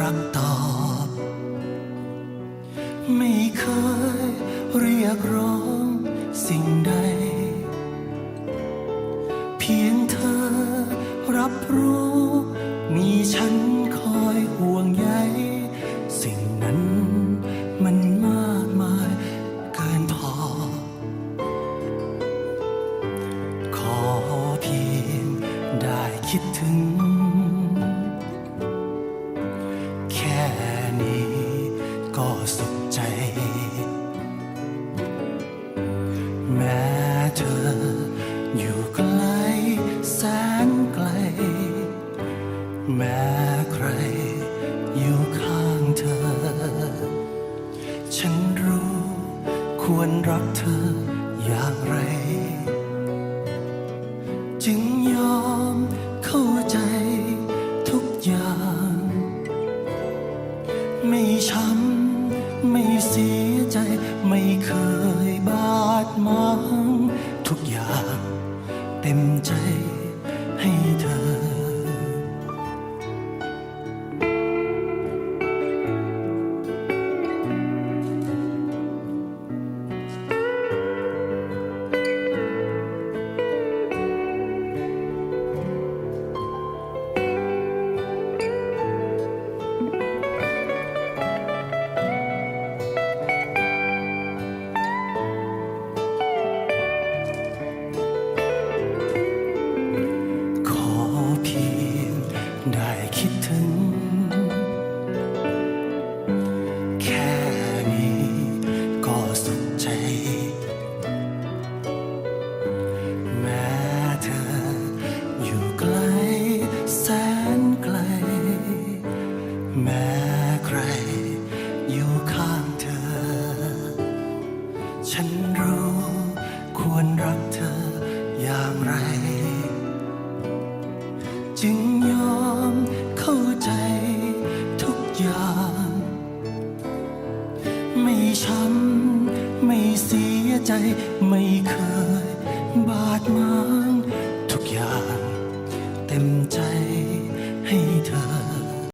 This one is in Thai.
รักตอบ ไม่เคยเรียกร้องสิ่งใด เพียงเธอรับรู้ มีฉันคอยห่วงใยสิ่งนั้นมันมากมายเกินพอ ขอเพียงได้คิดถึง นี้ก็สุขใจ แม้เธออยู่ไกลแสนไกล แม้ใครอยู่ข้างเธอ ฉันรู้ควรรักเธอ เสียใจ ไม่เคยบาดหมางทุกอย่าง เต็มใจให้เธอ ไเข้าใจทุกอย่าง ไม่ช้ำไม่เสียใจไม่เคยบาดมา